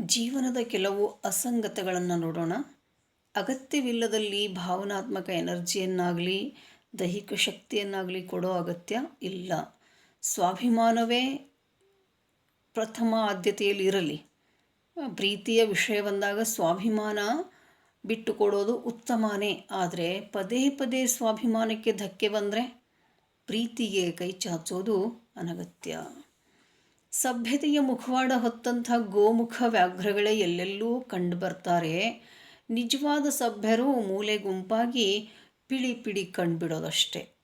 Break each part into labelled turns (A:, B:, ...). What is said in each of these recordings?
A: ಜೀವನದ ಕೆಲವು ಅಸಂಗತಗಳನ್ನು ನೋಡೋಣ. ಅಗತ್ಯವಿಲ್ಲದಲ್ಲಿ ಭಾವನಾತ್ಮಕ ಎನರ್ಜಿಯನ್ನಾಗಲಿ, ದೈಹಿಕ ಶಕ್ತಿಯನ್ನಾಗಲಿ ಕೊಡೋ ಅಗತ್ಯ ಇಲ್ಲ. ಸ್ವಾಭಿಮಾನವೇ ಪ್ರಥಮ ಆದ್ಯತೆಯಲ್ಲಿ ಇರಲಿ ಪ್ರೀತಿಯ ವಿಷಯ ಬಂದಾಗ ಸ್ವಾಭಿಮಾನ ಬಿಟ್ಟು ಕೊಡೋದು ಉತ್ತಮನೇ. ಆದರೆ ಪದೇ ಪದೇ ಸ್ವಾಭಿಮಾನಕ್ಕೆ ಧಕ್ಕೆ ಬಂದರೆ ಪ್ರೀತಿಗೆ ಕೈ ಚಾಚೋದು ಅನಗತ್ಯ. ಸಭ್ಯತೆಯ ಮುಖವಾಡ ಹೊತ್ತಂಥ ಗೋಮುಖ ವ್ಯಾಘ್ರಗಳೇ ಎಲ್ಲೆಲ್ಲೂ ಕಂಡು ಬರ್ತಾರೆ. ನಿಜವಾದ ಸಭ್ಯರು ಮೂಲೆ ಗುಂಪಾಗಿ ಪಿಳಿ ಪಿಳಿ ಕಂಡುಬಿಡೋದಷ್ಟೆ.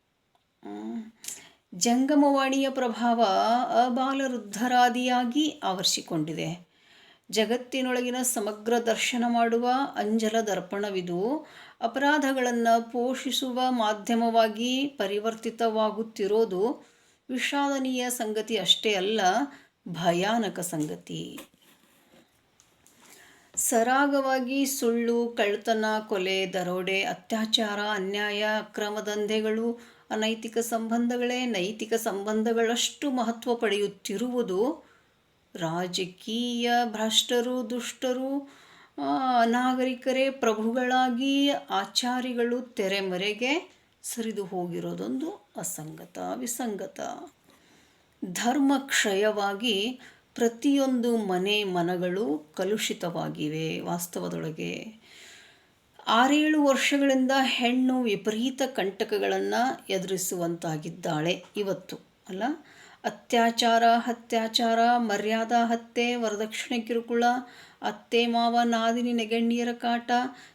A: ಜಂಗಮವಾಣಿಯ ಪ್ರಭಾವ ಅಬಾಲವೃದ್ಧರಾದಿಯಾಗಿ ಆವರಿಸಿಕೊಂಡಿದೆ. ಜಗತ್ತಿನೊಳಗಿನ ಸಮಗ್ರ ದರ್ಶನ ಮಾಡುವ ಅಂಜಲ ದರ್ಪಣವಿದು ಅಪರಾಧಗಳನ್ನು ಪೋಷಿಸುವ ಮಾಧ್ಯಮವಾಗಿ ಪರಿವರ್ತಿತವಾಗುತ್ತಿರೋದು ವಿಷಾದನೀಯ ಸಂಗತಿ ಅಷ್ಟೇ ಅಲ್ಲ, ಭಯಾನಕ ಸಂಗತಿ. ಸರಾಗವಾಗಿ ಸುಳ್ಳು, ಕಳ್ಳತನ, ಕೊಲೆ, ದರೋಡೆ, ಅತ್ಯಾಚಾರ, ಅನ್ಯಾಯ, ಅಕ್ರಮ ದಂಧೆಗಳು, ಅನೈತಿಕ ಸಂಬಂಧಗಳೇ ನೈತಿಕ ಸಂಬಂಧಗಳಷ್ಟು ಮಹತ್ವ ಪಡೆಯುತ್ತಿರುವುದು ರಾಜಕೀಯ ಭ್ರಷ್ಟರು, ದುಷ್ಟರು ನಾಗರಿಕರೇ ಪ್ರಭುಗಳಾಗಿ ಆಚಾರಿಗಳು ತೆರೆಮರೆಗೆ ಸರಿದು ಹೋಗಿರೋದೊಂದು ಅಸಂಗತ, ವಿಸಂಗತ. ಧರ್ಮ ಕ್ಷಯವಾಗಿ ಪ್ರತಿಯೊಂದು ಮನೆ ಮನಗಳು ಕಲುಷಿತವಾಗಿವೆ ವಾಸ್ತವದೊಳಗೆ. ಆರೇಳು ವರ್ಷಗಳಿಂದ ಹೆಣ್ಣು ವಿಪರೀತ ಕಂಟಕಗಳನ್ನು ಎದುರಿಸುವಂತಾಗಿದ್ದಾಳೆ ಇವತ್ತು, ಅಲ್ಲ? ಅತ್ಯಾಚಾರ ಅತ್ಯಾಚಾರ, ಮರ್ಯಾದಾ, ಹತ್ಯೆ, ವರದಕ್ಷಿಣೆ ಕಿರುಕುಳ, ಅತ್ತೆ ಮಾವ ನಾದಿನಿ ನೆಗಣ್ಣಿಯರ ಕಾಟ,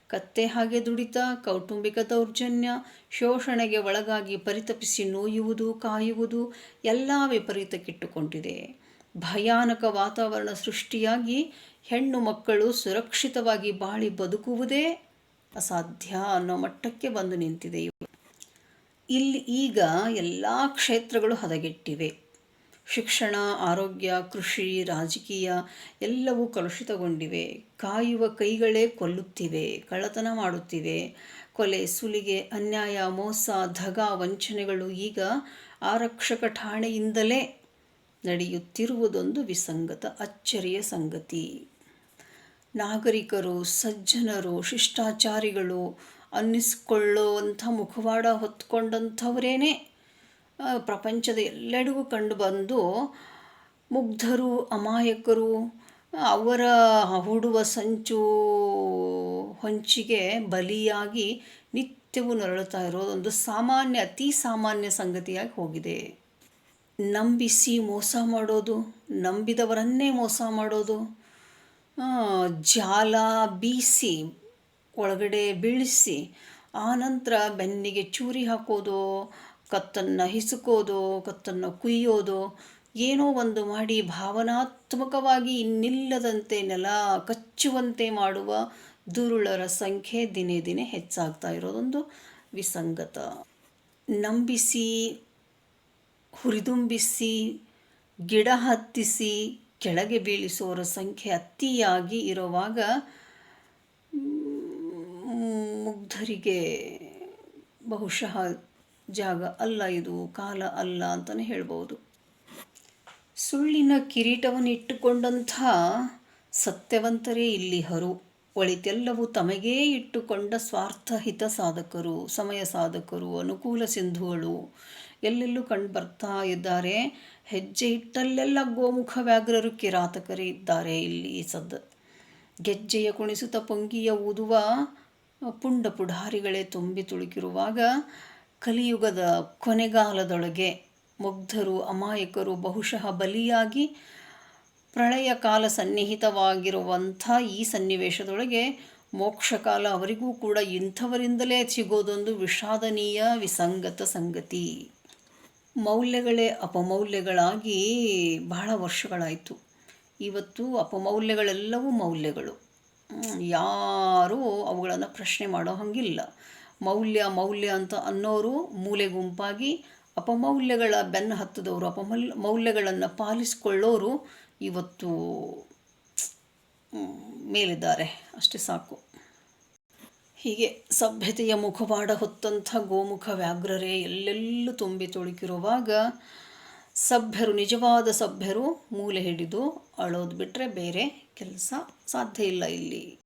A: ಕತ್ತೆ ಹಾಗೆ ದುಡಿತ, ಕೌಟುಂಬಿಕ ದೌರ್ಜನ್ಯ, ಶೋಷಣೆಗೆ ಒಳಗಾಗಿ ಪರಿತಪಿಸಿ ನೋಯುವುದು, ಕಾಯುವುದು ಎಲ್ಲ ವಿಪರೀತಕ್ಕಿಟ್ಟುಕೊಂಡಿದೆ ಭಯಾನಕ ವಾತಾವರಣ ಸೃಷ್ಟಿಯಾಗಿ ಹೆಣ್ಣು ಮಕ್ಕಳು ಸುರಕ್ಷಿತವಾಗಿ ಬಾಳಿ ಬದುಕುವುದೇ ಅಸಾಧ್ಯ ಅನ್ನೋ ಮಟ್ಟಕ್ಕೆ ಬಂದು ನಿಂತಿದೆ ಇಲ್ಲಿ ಈಗ ಎಲ್ಲ ಕ್ಷೇತ್ರಗಳು ಹದಗೆಟ್ಟಿವೆ. ಶಿಕ್ಷಣ, ಆರೋಗ್ಯ, ಕೃಷಿ, ರಾಜಕೀಯ ಎಲ್ಲವೂ ಕಲುಷಿತಗೊಂಡಿವೆ. ಕಾಯುವ ಕೈಗಳೇ ಕೊಲ್ಲುತ್ತಿವೆ, ಕಳ್ಳತನ ಮಾಡುತ್ತಿವೆ. ಕೊಲೆ, ಸುಲಿಗೆ, ಅನ್ಯಾಯ, ಮೋಸ, ಧಗ, ವಂಚನೆಗಳು ಈಗ ಆರಕ್ಷಕ ಠಾಣೆಯಿಂದಲೇ ನಡೆಯುತ್ತಿರುವುದೊಂದು ವಿಸಂಗತ, ಅಚ್ಚರಿಯ ಸಂಗತಿ. ನಾಗರಿಕರು, ಸಜ್ಜನರು, ಶಿಷ್ಟಾಚಾರಿಗಳು ಅನ್ನಿಸ್ಕೊಳ್ಳೋವಂಥ ಮುಖವಾಡ ಹೊತ್ಕೊಂಡಂಥವರೇನೆ? ಪ್ರಪಂಚದ ಎಲ್ಲೆಡೆಗೂ ಕಂಡುಬಂದು ಮುಗ್ಧರು, ಅಮಾಯಕರು, ಅವರ ಹೂಡುವ ಸಂಚು ಹೊಂಚಿಗೆ ಬಲಿಯಾಗಿ ನಿತ್ಯವೂ ನರಳುತ್ತಾ ಇರೋದೊಂದು ಸಾಮಾನ್ಯ, ಅತಿ ಸಾಮಾನ್ಯ ಸಂಗತಿಯಾಗಿ ಹೋಗಿದೆ. ನಂಬಿಸಿ ಮೋಸ ಮಾಡೋದು, ನಂಬಿದವರನ್ನೇ ಮೋಸ ಮಾಡೋದು ಜಾಲ ಬೀಸಿ, ಒಳಗಡೆ ಬೀಳಿಸಿ ಆನಂತರ ಬೆನ್ನಿಗೆ ಚೂರಿ ಹಾಕೋದು ಕತ್ತನ್ನು ಹಿಸುಕೋದು, ಕತ್ತನ್ನು ಕುಯ್ಯೋದು, ಏನೋ ಒಂದು ಮಾಡಿ ಭಾವನಾತ್ಮಕವಾಗಿ ಇನ್ನಿಲ್ಲದಂತೆ ನೆಲ ಕಚ್ಚುವಂತೆ ಮಾಡುವ ದುರುಳರ ಸಂಖ್ಯೆ ದಿನೇ ದಿನೇ ಹೆಚ್ಚಾಗ್ತಾ ಇರೋದೊಂದು ವಿಸಂಗತ. ನಂಬಿಸಿ, ಹುರಿದುಂಬಿಸಿ, ಗಿಡ ಹತ್ತಿಸಿ, ಕೆಳಗೆ ಬೀಳಿಸುವವರ ಸಂಖ್ಯೆ ಅತಿಯಾಗಿ ಇರುವಾಗ ಮುಗ್ಧರಿಗೆ ಬಹುಶಃ ಜಾಗ ಅಲ್ಲ ಇದು, ಕಾಲ ಅಲ್ಲ ಅಂತಲೇ ಹೇಳ್ಬೋದು. ಸುಳ್ಳಿನ ಕಿರೀಟವನ್ನು ಇಟ್ಟುಕೊಂಡಂಥ ಸತ್ಯವಂತರೇ ಇಲ್ಲಿ ಹರು. ಒಳಿತೆಲ್ಲವೂ ತಮಗೇ ಇಟ್ಟುಕೊಂಡ ಸ್ವಾರ್ಥಹಿತ ಸಾಧಕರು, ಸಮಯ ಸಾಧಕರು, ಅನುಕೂಲ ಸಿಂಧುಗಳು. ಎಲ್ಲೆಲ್ಲೂ ಕಂಡು ಬರ್ತಾ ಇದ್ದಾರೆ. ಹೆಜ್ಜೆ ಇಟ್ಟಲ್ಲೆಲ್ಲ ಗೋಮುಖ ವ್ಯಾಘ್ರರು ಕಿರಾತಕರೇ ಇದ್ದಾರೆ ಇಲ್ಲಿ ಸದ್ದ ಗೆಜ್ಜೆಯ ಕುಣಿಸುತ್ತ ಪೊಂಗಿಯ ಊದುವ ಪುಂಡ ಪುಢಾರಿಗಳೇ ತುಂಬಿ ತುಳುಕಿರುವಾಗ ಕಲಿಯುಗದ ಕೊನೆಗಾಲದೊಳಗೆ ಮುಗ್ಧರು, ಅಮಾಯಕರು ಬಹುಶಃ ಬಲಿಯಾಗಿ ಪ್ರಳಯ ಕಾಲ ಸನ್ನಿಹಿತವಾಗಿರುವಂಥ ಈ ಸನ್ನಿವೇಶದೊಳಗೆ ಮೋಕ್ಷಕಾಲ ಅವರಿಗೂ ಕೂಡ ಇಂಥವರಿಂದಲೇ ಸಿಗೋದೊಂದು ವಿಷಾದನೀಯ ವಿಸಂಗತ ಸಂಗತಿ. ಮೌಲ್ಯಗಳೇ ಅಪಮೌಲ್ಯಗಳಾಗಿ ಬಹಳ ವರ್ಷಗಳಾಯಿತು. ಇವತ್ತು ಅಪಮೌಲ್ಯಗಳೆಲ್ಲವೂ ಮೌಲ್ಯಗಳು. ಯಾರೂ ಅವುಗಳನ್ನು ಪ್ರಶ್ನೆ ಮಾಡೋ ಹಾಗಿಲ್ಲ. ಮೌಲ್ಯ ಮೌಲ್ಯ ಅಂತ ಅನ್ನೋರು ಮೂಲೆ ಗುಂಪಾಗಿ ಅಪಮೌಲ್ಯಗಳ ಬೆನ್ನು ಹತ್ತದವರು, ಅಪಮೌಲ್, ಮೌಲ್ಯಗಳನ್ನು ಪಾಲಿಸಿಕೊಳ್ಳೋರು ಇವತ್ತು ಮೇಲಿದ್ದಾರೆ. ಅಷ್ಟೇ ಸಾಕು. ಹೀಗೆ ಸಭ್ಯತೆಯ ಮುಖವಾಡ ಹೊತ್ತಂಥ ಗೋಮುಖ ವ್ಯಾಘ್ರರೇ ಎಲ್ಲೆಲ್ಲೂ ತುಂಬಿ ತುಳುಕಿರುವಾಗ ಸಭ್ಯರು, ನಿಜವಾದ ಸಭ್ಯರು ಮೂಲೆ ಹಿಡಿದು ಅಳೋದು ಬಿಟ್ಟರೆ ಬೇರೆ ಕೆಲಸ ಸಾಧ್ಯ ಇಲ್ಲ ಇಲ್ಲಿ.